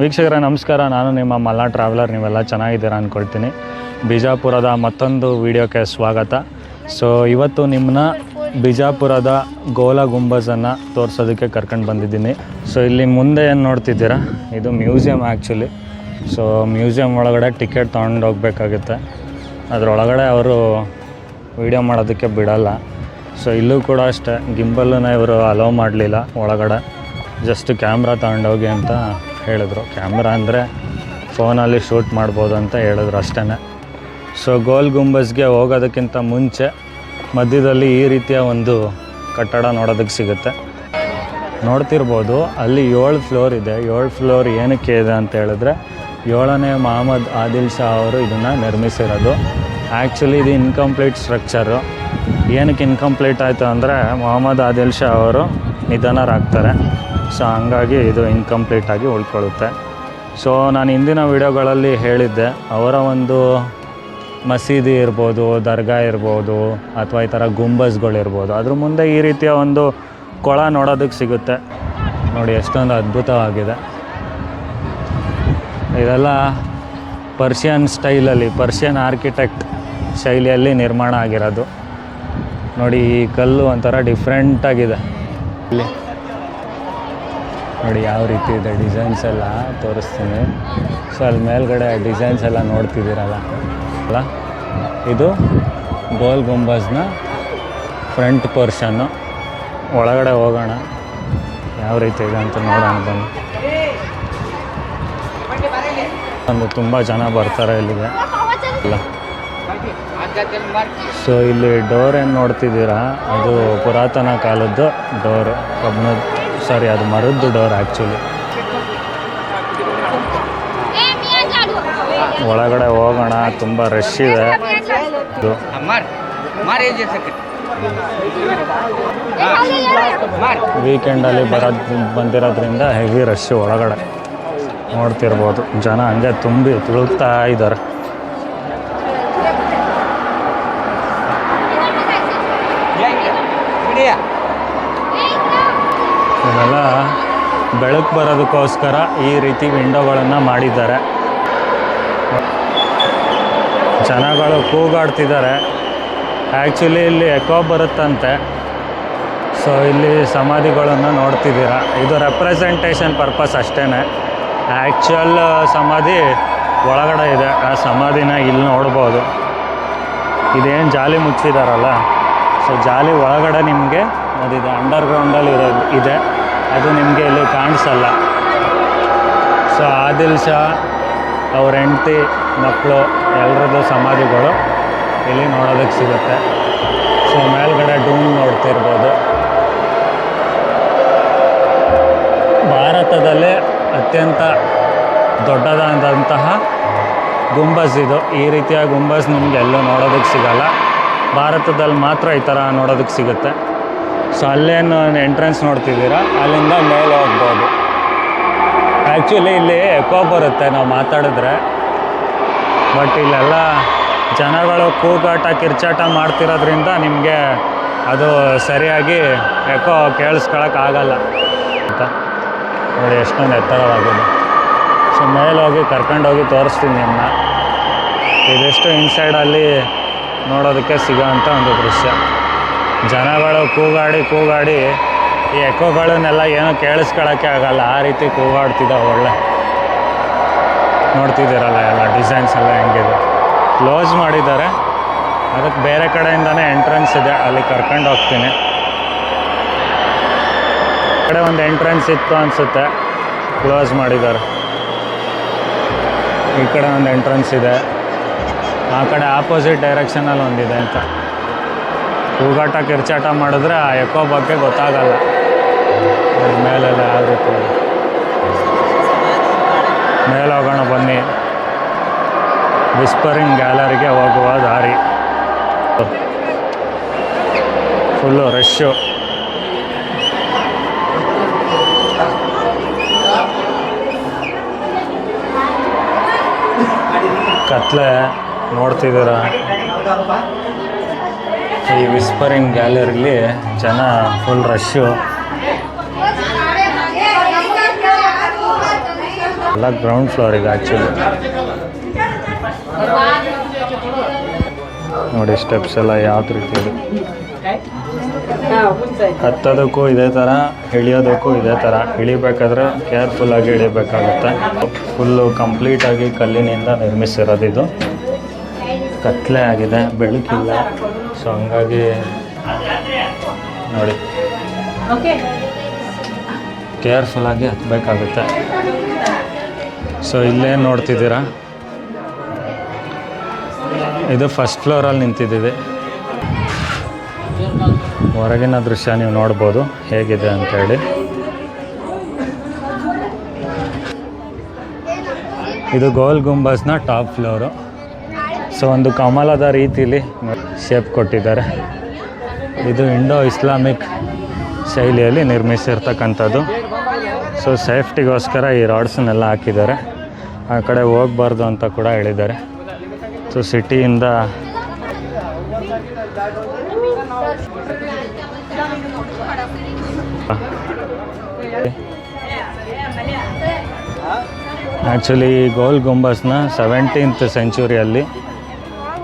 ವೀಕ್ಷಕರೇ, ನಮಸ್ಕಾರ. ನಾನು ನಿಮ್ಮ ಮಲ್ಲಾ ಟ್ರಾವೆಲರ್ ನೀವೆಲ್ಲ ಚೆನ್ನಾಗಿದ್ದೀರಾ ಅಂದ್ಕೊಳ್ತೀನಿ ಬಿಜಾಪುರದ ಮತ್ತೊಂದು ವಿಡಿಯೋಕ್ಕೆ ಸ್ವಾಗತ. ಸೊ ಇವತ್ತು ನಿಮ್ಮನ್ನ ಬಿಜಾಪುರದ ಗೋಲ ಗುಂಬಜನ್ನು ತೋರಿಸೋದಕ್ಕೆ ಕರ್ಕೊಂಡು ಬಂದಿದ್ದೀನಿ. ಸೊ ಇಲ್ಲಿ ಮುಂದೆ ಏನು ನೋಡ್ತಿದ್ದೀರಾ? ಇದು ಮ್ಯೂಸಿಯಂ ಆ್ಯಕ್ಚುಲಿ ಸೊ ಮ್ಯೂಸಿಯಂ ಒಳಗಡೆ ಟಿಕೆಟ್ ತೊಗೊಂಡು ಹೋಗ್ಬೇಕಾಗುತ್ತೆ. ಅದರೊಳಗಡೆ ಅವರು ವಿಡಿಯೋ ಮಾಡೋದಕ್ಕೆ ಬಿಡಲ್ಲ. ಸೊ ಇಲ್ಲೂ ಕೂಡ ಅಷ್ಟೇ. ಗಿಂಬಲ್ಲನ್ನ ಇವರು ಅಲೋ ಮಾಡಲಿಲ್ಲ ಒಳಗಡೆ. ಜಸ್ಟ್ ಕ್ಯಾಮ್ರಾ ತಗೊಂಡೋಗಿ ಅಂತ ಹೇಳಿದ್ರು. ಕ್ಯಾಮ್ರಾ ಅಂದರೆ ಫೋನಲ್ಲಿ ಶೂಟ್ ಮಾಡ್ಬೋದು ಅಂತ ಹೇಳಿದ್ರು ಅಷ್ಟೇ ಸೊ ಗೋಲ್ ಗುಂಬಸ್ಗೆ ಹೋಗೋದಕ್ಕಿಂತ ಮುಂಚೆ ಮಧ್ಯದಲ್ಲಿ ಈ ರೀತಿಯ ಒಂದು ಕಟ್ಟಡ ನೋಡೋದಕ್ಕೆ ಸಿಗುತ್ತೆ. ನೋಡ್ತಿರ್ಬೋದು, ಅಲ್ಲಿ ಏಳು ಫ್ಲೋರ್ ಇದೆ. ಏಳು ಫ್ಲೋರ್ ಏನಕ್ಕೆ ಇದೆ ಅಂತ ಹೇಳಿದ್ರೆ, ಏಳನೇ ಮಹಮ್ಮದ್ ಆದಿಲ್ ಶಾ ಅವರು ಇದನ್ನು ನಿರ್ಮಿಸಿರೋದು. ಆ್ಯಕ್ಚುಲಿ ಇದು ಇನ್ಕಂಪ್ಲೀಟ್ ಸ್ಟ್ರಕ್ಚರು ಏನಕ್ಕೆ ಇನ್ಕಂಪ್ಲೀಟ್ ಆಯಿತು ಅಂದರೆ, ಮೊಹಮ್ಮದ್ ಆದಿಲ್ ಶಾ ಅವರು ನಿಧನರಾಗ್ತಾರೆ. ಸೊ ಹಂಗಾಗಿ ಇದು ಇನ್ಕಂಪ್ಲೀಟ್ ಆಗಿ ಉಳ್ಕೊಳ್ಳುತ್ತೆ. ಸೊ ನಾನು ಹಿಂದಿನ ವಿಡಿಯೋಗಳಲ್ಲಿ ಹೇಳಿದ್ದೆ, ಅವರ ಒಂದು ಮಸೀದಿ ಇರ್ಬೋದು, ದರ್ಗಾ ಇರ್ಬೋದು, ಅಥವಾ ಈ ಥರ ಗುಂಬಸ್ಗಳಿರ್ಬೋದು ಅದ್ರ ಮುಂದೆ ಈ ರೀತಿಯ ಒಂದು ಕೊಳ ನೋಡೋದಕ್ಕೆ ಸಿಗುತ್ತೆ. ನೋಡಿ, ಎಷ್ಟೊಂದು ಅದ್ಭುತವಾಗಿದೆ. ಇದೆಲ್ಲ ಪರ್ಷಿಯನ್ ಸ್ಟೈಲಲ್ಲಿ, ಪರ್ಷಿಯನ್ ಆರ್ಕಿಟೆಕ್ಟ್ ಶೈಲಿಯಲ್ಲಿ ನಿರ್ಮಾಣ ಆಗಿರೋದು. ನೋಡಿ, ಈ ಕಲ್ಲು ಒಂಥರ ಡಿಫ್ರೆಂಟಾಗಿದೆ ಇಲ್ಲಿ ನೋಡಿ ಯಾವ ರೀತಿ ಇದೆ ಡಿಸೈನ್ಸ್ ಎಲ್ಲ ತೋರಿಸ್ತೀನಿ. ಸೊ ಅಲ್ಲಿ ಮೇಲ್ಗಡೆ ಡಿಸೈನ್ಸ್ ಎಲ್ಲ ನೋಡ್ತಿದ್ದೀರಲ್ಲ? ಅಲ್ಲ? ಇದು ಗೋಲ್ ಗುಂಬಜ್ನ ಫ್ರಂಟ್ ಪೋರ್ಷನ್ನು ಒಳಗಡೆ ಹೋಗೋಣ. ಯಾವ ರೀತಿ ಇದೆ ಅಂತ ನೋಡೋಣ ಬನ್ನಿ. ಒಂದು ತುಂಬ ಜನ ಬರ್ತಾರೆ ಇಲ್ಲಿಗೆ. ಅಲ್ಲ? ಸೊ ಇಲ್ಲಿ ಡೋರ್ ಏನು ನೋಡ್ತಿದ್ದೀರಾ? ಅದು ಪುರಾತನ ಕಾಲದ್ದು ಡೋರ್ ಕಬ್ಬಣದ ಸಾರಿ ಅದು ಮರದ್ದು ಡೋರ್ ಆ್ಯಕ್ಚುಲಿ ಒಳಗಡೆ ಹೋಗೋಣ ತುಂಬ ರಶ್ ಇದೆ. ಇದು. ವೀಕೆಂಡಲ್ಲಿ ಬರೋದು ಬಂದಿರೋದ್ರಿಂದ ಹೆವಿ ರಶ್ ಒಳಗಡೆ. ನೋಡ್ತಿರ್ಬೋದು ಜನ ಹಂಗೆ ತುಂಬಿ ತುಳುಕ್ತಾ ಇದ್ದಾರೆ. ಇದೆಲ್ಲ ಬೆಳಕು ಬರೋದಕ್ಕೋಸ್ಕರ ಈ ರೀತಿ ವಿಂಡೋಗಳನ್ನು ಮಾಡಿದ್ದಾರೆ. ಜನಗಳು ಕೂಗಾಡ್ತಿದ್ದಾರೆ. ಆ್ಯಕ್ಚುಲಿ ಇಲ್ಲಿ ಎಕೋ ಬರುತ್ತಂತೆ. ಸೊ ಇಲ್ಲಿ ಸಮಾಧಿಗಳನ್ನು ನೋಡ್ತಿದ್ದೀರಾ. ಇದು ರೆಪ್ರೆಸೆಂಟೇಷನ್ ಪರ್ಪಸ್ ಅಷ್ಟೇ ಆ್ಯಕ್ಚುಯಲ್ ಸಮಾಧಿ ಒಳಗಡೆ ಇದೆ. ಆ ಸಮಾಧಿನ ಇಲ್ಲಿ ನೋಡ್ಬೋದು. ಇದೇನು ಜಾಲಿ ಮುಚ್ಚಿದಾರಲ್ಲ. ಸೊ ಜಾಲಿ ಒಳಗಡೆ ನಿಮಗೆ ಅದಿದೆ. ಅಂಡರ್ಗ್ರೌಂಡಲ್ಲಿ ಇರೋದು ಇದೆ. ಅದು ನಿಮಗೆ ಇಲ್ಲಿ ಕಾಣಿಸಲ್ಲ. ಸೊ ಆದಿಲ್ ಶಾ ಅವ್ರ ಹೆಂಡತಿ ಮಕ್ಕಳು ಎಲ್ಲರದ್ದು ಸಮಾಧಿಗಳು ಇಲ್ಲಿ ನೋಡೋದಕ್ಕೆ ಸಿಗುತ್ತೆ. ಸೊ ಮೇಲ್ಗಡೆ ಡೂಮ್ ನೋಡ್ತಿರ್ಬೋದು. ಭಾರತದಲ್ಲೇ ಅತ್ಯಂತ ದೊಡ್ಡದಾದಂತಹ ಗುಂಬಸ್ ಇದು. ಈ ರೀತಿಯ ಗುಂಬಸ್ ನಿಮಗೆ ಎಲ್ಲೂ ನೋಡೋದಕ್ಕೆ ಸಿಗಲ್ಲ. ಭಾರತದಲ್ಲಿ ಮಾತ್ರ ಈ ಥರ ನೋಡೋದಕ್ಕೆ ಸಿಗುತ್ತೆ. ಸೊ ಅಲ್ಲೇನು ಎಂಟ್ರೆನ್ಸ್ ನೋಡ್ತಿದ್ದೀರಾ? ಅಲ್ಲಿಂದ ಮೇಲೆ ಹೋಗ್ಬೋದು. ಆ್ಯಕ್ಚುಲಿ ಇಲ್ಲಿ ಎಕೋ ಬರುತ್ತೆ ನಾವು ಮಾತಾಡಿದ್ರೆ. ಬಟ್ ಇಲ್ಲೆಲ್ಲ ಜನಗಳು ಕೂಗಾಟ, ಕಿರ್ಚಾಟ ಮಾಡ್ತಿರೋದ್ರಿಂದ ನಿಮಗೆ ಅದು ಸರಿಯಾಗಿ ಎಕೋ ಕೇಳಿಸ್ಕೊಳಕ್ಕಾಗಲ್ಲ ಅಂತ. ನೋಡಿ, ಎಷ್ಟೊಂದು ಎತ್ತರವಾಗಿದೆ. ಸೊ ಮೇಲೆ ಹೋಗಿ ಕರ್ಕೊಂಡೋಗಿ ತೋರಿಸ್ತೀನಿ ನಿಮ್ಮನ್ನ ಇದೆಷ್ಟು ಇನ್ಸೈಡಲ್ಲಿ ನೋಡೋದಕ್ಕೆ ಸಿಗೋವಂಥ ಒಂದು ದೃಶ್ಯ. ಜನಗಳು ಕೂಗಾಡಿ ಕೂಗಾಡಿ ಈ ಎಕೋಗಳನ್ನೆಲ್ಲ ಏನೂ ಕೇಳಿಸ್ಕೊಳಕ್ಕೆ ಆಗಲ್ಲ. ಆ ರೀತಿ ಕೂಗಾಡ್ತಿದ್ದಾವೆ ಒಳ್ಳೆ ನೋಡ್ತಿದ್ದೀರಲ್ಲ ಎಲ್ಲ ಡಿಸೈನ್ಸ್ ಎಲ್ಲ ಹೆಂಗಿದೆ. ಕ್ಲೋಸ್ ಮಾಡಿದ್ದಾರೆ. ಅದಕ್ಕೆ ಬೇರೆ ಕಡೆಯಿಂದನೇ ಎಂಟ್ರೆನ್ಸ್ ಇದೆ. ಅಲ್ಲಿ ಕರ್ಕೊಂಡು ಹೋಗ್ತೀನಿ. ಕಡೆ ಒಂದು ಎಂಟ್ರೆನ್ಸ್ ಇತ್ತು ಅನಿಸುತ್ತೆ. ಕ್ಲೋಸ್ ಮಾಡಿದ್ದಾರೆ. ಈ ಕಡೆ ಒಂದು ಎಂಟ್ರೆನ್ಸ್ ಇದೆ. ಆ ಕಡೆ ಆಪೋಸಿಟ್ ಡೈರೆಕ್ಷನಲ್ಲಿ ಒಂದಿದೆ ಅಂತ. ಕೂಗಾಟ, ಕಿರ್ಚಾಟ ಮಾಡಿದ್ರೆ ಆ ಎಕೋ ಬಗ್ಗೆ ಗೊತ್ತಾಗಲ್ಲ ಮೇಲೆಲ್ಲ ಯಾವ ಮೇಲೆ ಹೋಗೋಣ ಬನ್ನಿ. ವಿಸ್ಪರಿಂಗ್ ಗ್ಯಾಲರಿಗೆ ಹೋಗುವ ದಾರಿ. ಫುಲ್ಲು ರಶ್ಶು ಕತ್ಲೆ ನೋಡ್ತಿದ್ದೀರ? ಈ ವಿಸ್ಪರಿಂಗ್ ಗ್ಯಾಲರಿಲಿ ಜನ ಫುಲ್ ರಶ್ಶು ಎಲ್ಲ ಗ್ರೌಂಡ್ ಫ್ಲೋರ್ ಇದೆ ಆ್ಯಕ್ಚುಲಿ ನೋಡಿ ಸ್ಟೆಪ್ಸ್ ಎಲ್ಲ ಯಾವ ರೀತಿ ಇದೆ ಹತ್ತೋದಕ್ಕೂ ಇದೇ ಥರ ಇಳಿಯೋದಕ್ಕೂ ಇದೇ ಥರ ಇಳಿಬೇಕಾದ್ರೆ ಕೇರ್ಫುಲ್ಲಾಗಿ ಇಳಿಬೇಕಾಗುತ್ತೆ. ಫುಲ್ಲು ಕಂಪ್ಲೀಟಾಗಿ ಕಲ್ಲಿನಿಂದ ನಿರ್ಮಿಸಿರೋದು ಇದು ಕತ್ಲೆ ಆಗಿದೆ ಬೆಳಕಿಲ್ಲ. ಸೊ ಹಂಗಾಗಿ ನೋಡಿ. ಕೇರ್ಫುಲ್ಲಾಗಿ ಹತ್ತಬೇಕಾಗುತ್ತೆ ಸೊ ಇಲ್ಲೇ ನೋಡ್ತಿದ್ದೀರಾ? ಇದು ಫಸ್ಟ್ ಫ್ಲೋರಲ್ಲಿ ನಿಂತಿದ್ದೀವಿ. ಹೊರಗಿನ ದೃಶ್ಯ ನೀವು ನೋಡ್ಬೋದು ಹೇಗಿದೆ ಅಂತೇಳಿ ಇದು ಗೋಲ್ ಗುಂಬಸ್ನ ಟಾಪ್ ಫ್ಲೋರು. ಸೊ ಒಂದು ಕಮಲದ ರೀತಿಯಲ್ಲಿ ಶೇಪ್ ಕೊಟ್ಟಿದ್ದಾರೆ. ಇದು ಇಂಡೋ ಇಸ್ಲಾಮಿಕ್ ಶೈಲಿಯಲ್ಲಿ ನಿರ್ಮಿಸಿರ್ತಕ್ಕಂಥದ್ದು. ಸೊ ಸೇಫ್ಟಿಗೋಸ್ಕರ ಈ ರಾಡ್ಸನ್ನೆಲ್ಲ ಹಾಕಿದ್ದಾರೆ. ಆ ಕಡೆ ಹೋಗ್ಬಾರ್ದು ಅಂತ ಕೂಡ ಹೇಳಿದ್ದಾರೆ. ಸೊ ಸಿಟಿಯಿಂದ ಆ್ಯಕ್ಚುಲಿ ಗೋಲ್ ಗುಂಬಸ್ನ ಸೆವೆಂಟೀನ್ತ್ ಸೆಂಚುರಿಯಲ್ಲಿ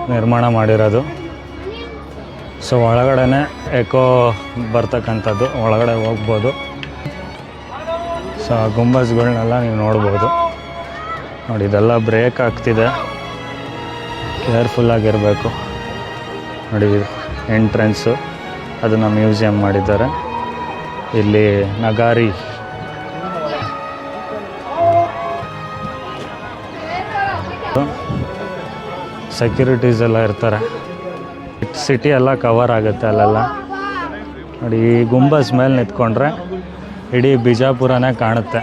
ನಿರ್ಮಾಣ ಮಾಡಿರೋದು. ಸೊ ಒಳಗಡೆ ಎಕೋ ಬರ್ತಕ್ಕಂಥದ್ದು. ಒಳಗಡೆ ಹೋಗ್ಬೋದು. ಸೊ ಗುಂಬಸ್ಗಳನ್ನೆಲ್ಲ ನೀವು ನೋಡ್ಬೋದು. ನೋಡಿ, ಇದೆಲ್ಲ ಬ್ರೇಕ್ ಆಗ್ತಿದೆ. ಕೇರ್ಫುಲ್ಲಾಗಿರಬೇಕು ನೋಡಿ ಎಂಟ್ರೆನ್ಸು ಅದನ್ನು ಮ್ಯೂಸಿಯಂ ಮಾಡಿದ್ದಾರೆ. ಇಲ್ಲಿ ನಗಾರಿ ಸೆಕ್ಯೂರಿಟೀಸ್ ಎಲ್ಲ ಇರ್ತಾರೆ. ಸಿಟಿ ಎಲ್ಲ ಕವರ್ ಆಗುತ್ತೆ ಅಲ್ಲೆಲ್ಲ. ನೋಡಿ, ಈ ಗುಂಬಸ್ ಮೇಲೆ ನಿಂತ್ಕೊಂಡ್ರೆ ಇಡೀ ಬಿಜಾಪುರನೇ ಕಾಣುತ್ತೆ.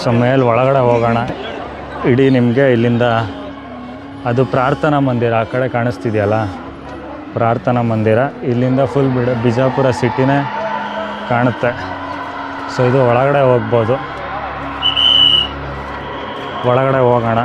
ಸೊ ಮೇಲೆ ಒಳಗಡೆ ಹೋಗೋಣ. ಇಡೀ ನಿಮಗೆ ಇಲ್ಲಿಂದ ಅದು ಪ್ರಾರ್ಥನಾ ಮಂದಿರ, ಆ ಕಡೆ ಕಾಣಿಸ್ತಿದೆಯಲ್ಲ? ಪ್ರಾರ್ಥನಾ ಮಂದಿರ. ಇಲ್ಲಿಂದ ಫುಲ್ ಬಿಡ, ಬಿಜಾಪುರ ಸಿಟಿನೇ ಕಾಣುತ್ತೆ. ಸೊ ಇದು ಒಳಗಡೆ ಹೋಗ್ಬೋದು. ಒಳಗಡೆ ಹೋಗೋಣ.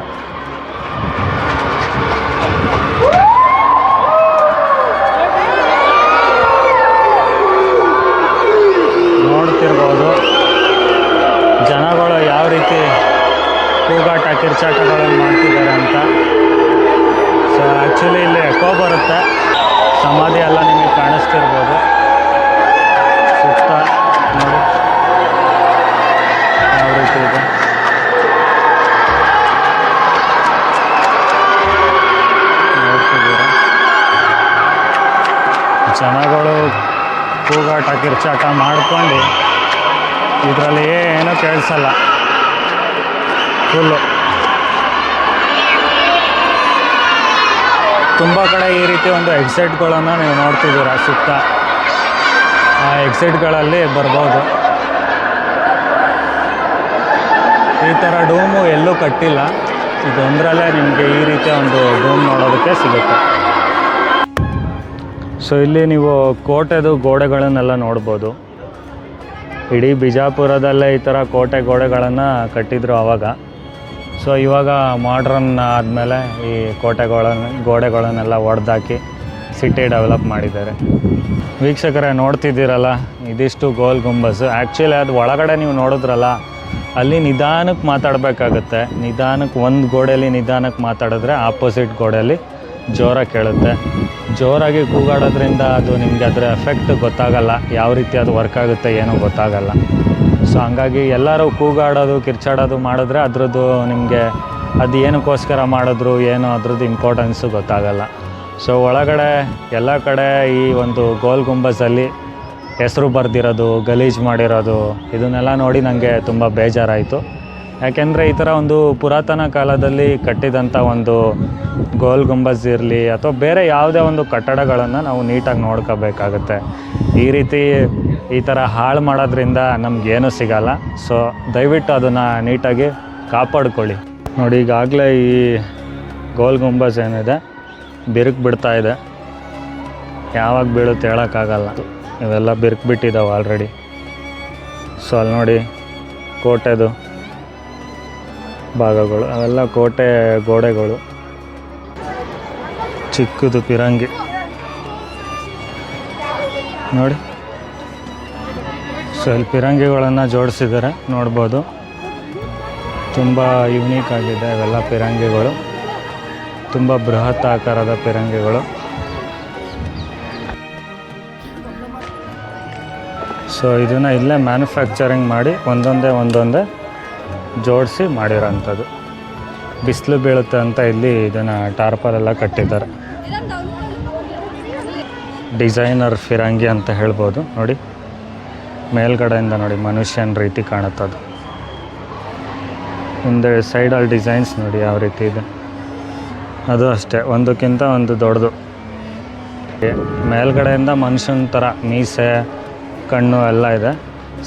ಕೂಗಾಟ ಕಿರ್ಚಾಟ ಮಾಡಿಕೊಂಡು ಇದರಲ್ಲಿ ಏನೂ ಕೇಳಿಸಲ್ಲ. ಫುಲ್ಲು ತುಂಬ ಕಡೆ ಈ ರೀತಿ ಒಂದು ಎಕ್ಸೈಟ್ಗಳನ್ನು ನೀವು ನೋಡ್ತಿದ್ದೀರಾ ಸುತ್ತ. ಆ ಎಕ್ಸೈಟ್ಗಳಲ್ಲಿ ಬರ್ಬೋದು. ಈ ಥರ ಡೂಮು ಎಲ್ಲೂ ಕಟ್ಟಿಲ್ಲ. ಇದೊಂದರಲ್ಲೇ ನಿಮಗೆ ಈ ರೀತಿಯ ಒಂದು ಡೂಮ್ ನೋಡೋದಕ್ಕೆ ಸಿಗುತ್ತೆ. ಸೊ ಇಲ್ಲಿ ನೀವು ಕೋಟೆದು ಗೋಡೆಗಳನ್ನೆಲ್ಲ ನೋಡ್ಬೋದು. ಇಡೀ ಬಿಜಾಪುರದಲ್ಲೇ ಈ ಥರ ಕೋಟೆ ಗೋಡೆಗಳನ್ನು ಕಟ್ಟಿದ್ರು ಆವಾಗ ಸೊ ಇವಾಗ ಮಾಡ್ರನ್ ಆದಮೇಲೆ ಈ ಕೋಟೆಗಳನ್ನ ಗೋಡೆಗಳನ್ನೆಲ್ಲ ಒಡೆದಾಕಿ ಸಿಟಿ ಡೆವಲಪ್ ಮಾಡಿದ್ದಾರೆ. ವೀಕ್ಷಕರೇ, ನೋಡ್ತಿದ್ದೀರಲ್ಲ, ಇದಿಷ್ಟು ಗೋಲ್ ಗುಂಬಸ್. ಆ್ಯಕ್ಚುಲಿ ಅದು ಒಳಗಡೆ ನೀವು ನೋಡಿದ್ರಲ್ಲ, ಅಲ್ಲಿ ನಿಧಾನಕ್ಕೆ ಮಾತಾಡಬೇಕಾಗತ್ತೆ. ನಿಧಾನಕ್ಕೆ ಒಂದು ಗೋಡೆಯಲ್ಲಿ ನಿಧಾನಕ್ಕೆ ಮಾತಾಡಿದ್ರೆ ಆಪೋಸಿಟ್ ಗೋಡೆಯಲ್ಲಿ ಜೋರಾಗಿ ಕೇಳುತ್ತೆ. ಜೋರಾಗಿ ಕೂಗಾಡೋದ್ರಿಂದ ಅದು ನಿಮಗೆ ಅದರ ಎಫೆಕ್ಟ್ ಗೊತ್ತಾಗಲ್ಲ. ಯಾವ ರೀತಿ ಅದು ವರ್ಕ್ ಆಗುತ್ತೆ ಏನೂ ಗೊತ್ತಾಗಲ್ಲ. ಸೊ ಹಂಗಾಗಿ ಎಲ್ಲರೂ ಕೂಗಾಡೋದು, ಕಿರ್ಚಾಡೋದು ಮಾಡಿದ್ರೆ ಅದರದ್ದು ನಿಮಗೆ ಅದು ಏನಕ್ಕೋಸ್ಕರ ಮಾಡಿದ್ರು, ಏನು ಅದ್ರದ್ದು ಇಂಪಾರ್ಟೆನ್ಸು ಗೊತ್ತಾಗಲ್ಲ. ಸೊ ಒಳಗಡೆ ಎಲ್ಲ ಕಡೆ ಈ ಒಂದು ಗೋಲ್ ಗುಂಬಸಲ್ಲಿ ಹೆಸರು ಬರೆದಿರೋದು, ಗಲೀಜು ಮಾಡಿರೋದು, ಇದನ್ನೆಲ್ಲ ನೋಡಿ ನನಗೆ ತುಂಬ ಬೇಜಾರಾಯಿತು. ಯಾಕೆಂದರೆ ಈ ಥರ ಒಂದು ಪುರಾತನ ಕಾಲದಲ್ಲಿ ಕಟ್ಟಿದಂಥ ಒಂದು ಗೋಲ್ ಗುಂಬಸ್ ಇರಲಿ ಅಥವಾ ಬೇರೆ ಯಾವುದೇ ಒಂದು ಕಟ್ಟಡಗಳನ್ನು ನಾವು ನೀಟಾಗಿ ನೋಡ್ಕೋಬೇಕಾಗುತ್ತೆ. ಈ ರೀತಿ ಈ ಥರ ಹಾಳು ಮಾಡೋದ್ರಿಂದ ನಮಗೇನು ಸಿಗಲ್ಲ. ಸೊ ದಯವಿಟ್ಟು ಅದನ್ನು ನೀಟಾಗಿ ಕಾಪಾಡ್ಕೊಳ್ಳಿ. ನೋಡಿ, ಈಗಾಗಲೇ ಈ ಗೋಲ್ ಗುಂಬಸ್ ಏನಿದೆ, ಬಿರುಕು ಬಿಡ್ತಾ ಇದೆ. ಯಾವಾಗ ಬೀಳುತ್ತೆ ಹೇಳೋಕ್ಕಾಗಲ್ಲ. ಇವೆಲ್ಲ ಬಿರುಕು ಬಿಟ್ಟಿದ್ದಾವೆ ಆಲ್ರೆಡಿ ಸೊ ಅಲ್ಲಿ ನೋಡಿ, ಕೋಟೆದು ಭಾಗಗಳು, ಅವೆಲ್ಲ ಕೋಟೆ ಗೋಡೆಗಳು. ಚಿಕ್ಕದು ಪಿರಂಗಿ. ನೋಡಿ. ಸೊ, ಇಲ್ಲಿ ಪಿರಂಗಿಗಳನ್ನು ಜೋಡಿಸಿದ್ದಾರೆ, ನೋಡ್ಬೋದು. ತುಂಬ ಯುನೀಕ್ ಆಗಿದೆ ಇವೆಲ್ಲ ಪಿರಂಗಿಗಳು. ತುಂಬ ಬೃಹತ್ ಆಕಾರದ ಪಿರಂಗಿಗಳು. ಸೊ, ಇದನ್ನು ಇಲ್ಲೇ ಮ್ಯಾನುಫ್ಯಾಕ್ಚರಿಂಗ್ ಮಾಡಿ ಒಂದೊಂದೇ ಒಂದೊಂದೇ ಜೋಡಿಸಿ ಮಾಡಿರೋಂಥದ್ದು. ಬಿಸಿಲು ಬೀಳುತ್ತೆ ಅಂತ ಇಲ್ಲಿ ಇದನ್ನು ಟಾರ್ಪಲೆಲ್ಲ ಕಟ್ಟಿದ್ದಾರೆ. ಡಿಸೈನರ್ ಫಿರಂಗಿ ಅಂತ ಹೇಳ್ಬೋದು, ನೋಡಿ. ಮೇಲ್ಗಡೆಯಿಂದ ನೋಡಿ ಮನುಷ್ಯನ ರೀತಿ ಕಾಣುತ್ತದು ಹಿಂದೆ ಸೈಡಲ್ಲಿ ಡಿಸೈನ್ಸ್ ನೋಡಿ ಯಾವ ರೀತಿ ಇದೆ. ಅದು ಅಷ್ಟೇ, ಒಂದಕ್ಕಿಂತ ಒಂದು ದೊಡ್ಡದು. ಮೇಲ್ಗಡೆಯಿಂದ ಮನುಷ್ಯನ ಥರ ಮೀಸೆ, ಕಣ್ಣು ಎಲ್ಲ ಇದೆ.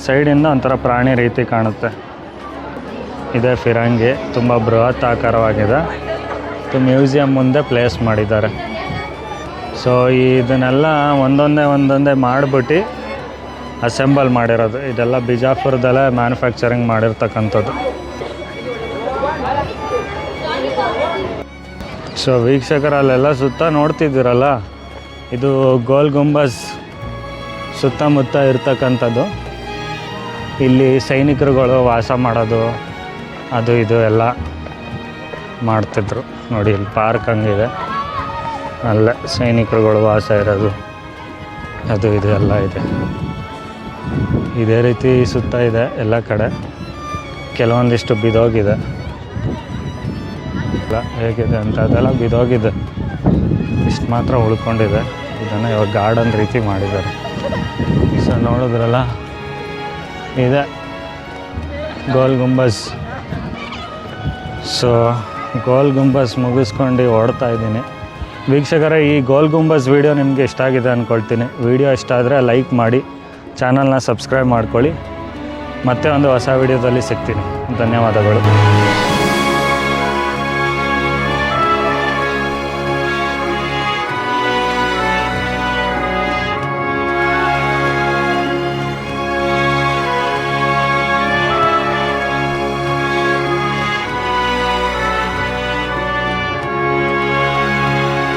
ಸೈಡಿಂದ ಒಂಥರ ಪ್ರಾಣಿ ರೀತಿ ಕಾಣುತ್ತೆ. ಇದೆ ಫಿರಂಗಿ, ತುಂಬ ಬೃಹತ್ ಆಕಾರವಾಗಿದೆ ಇದು ಮ್ಯೂಸಿಯಂ ಮುಂದೆ ಪ್ಲೇಸ್ ಮಾಡಿದ್ದಾರೆ. ಸೊ ಇದನ್ನೆಲ್ಲ ಒಂದೊಂದೇ ಒಂದೊಂದೇ ಮಾಡಿಬಿಟ್ಟು ಅಸೆಂಬಲ್ ಮಾಡಿರೋದು. ಇದೆಲ್ಲ ಬಿಜಾಪುರದಲ್ಲೇ ಮ್ಯಾನುಫ್ಯಾಕ್ಚರಿಂಗ್ ಮಾಡಿರ್ತಕ್ಕಂಥದ್ದು. ಸೊ ವೀಕ್ಷಕರಲ್ಲೆಲ್ಲ ಸುತ್ತ ನೋಡ್ತಿದ್ದೀರಲ್ಲ? ಇದು ಗೋಲ್ ಗುಂಬಸ್ ಸುತ್ತಮುತ್ತ ಇರ್ತಕ್ಕಂಥದ್ದು. ಇಲ್ಲಿ ಸೈನಿಕರುಗಳು ವಾಸ ಮಾಡೋದು. ಅದು ಇದು ಎಲ್ಲ ಮಾಡ್ತಿದ್ರು. ನೋಡಿ, ಇಲ್ಲಿ ಪಾರ್ಕ್ ಹಂಗಿದೆ ಅಲ್ಲೇ ಸೈನಿಕರುಗಳು ವಾಸ ಇರೋದು. ಅದು ಇದು ಎಲ್ಲ ಇದೆ. ಇದೇ ರೀತಿ ಸುತ್ತ ಇದೆ ಎಲ್ಲ ಕಡೆ. ಕೆಲವೊಂದಿಷ್ಟು ಬಿದೋಗಿದೆ. ಎಲ್ಲ ಹೇಗಿದೆ ಅಂತ ಅದೆಲ್ಲ ಬಿದೋಗಿದೆ. ಇಷ್ಟು ಮಾತ್ರ ಉಳ್ಕೊಂಡಿದೆ. ಇದನ್ನು ಇವಾಗ ಗಾರ್ಡನ್ ರೀತಿ ಮಾಡಿದ್ದಾರೆ. ಸೊ ನೋಡಿದ್ರಲ್ಲ? ಇದೆ. ಗೋಲ್ ಗುಂಬಸ್. ಸೊ ಗೋಲ್ ಗುಂಬಸ್ ಮುಗಿಸ್ಕೊಂಡು ಓಡ್ತಾ ಇದ್ದೀನಿ. ವೀಕ್ಷಕರೇ, ಈ ಗೋಲ್ ಗುಂಬಸ್ ವೀಡಿಯೋ ನಿಮಗೆ ಇಷ್ಟ ಆಗಿದೆ ಅಂದ್ಕೊಳ್ತೀನಿ ವೀಡಿಯೋ ಇಷ್ಟ ಆದರೆ ಲೈಕ್ ಮಾಡಿ, ಚಾನಲ್ನ ಸಬ್ಸ್ಕ್ರೈಬ್ ಮಾಡ್ಕೊಳ್ಳಿ. ಮತ್ತೆ ಒಂದು ಹೊಸ ವೀಡಿಯೋದಲ್ಲಿ ಸಿಗ್ತೀನಿ. ಧನ್ಯವಾದಗಳು.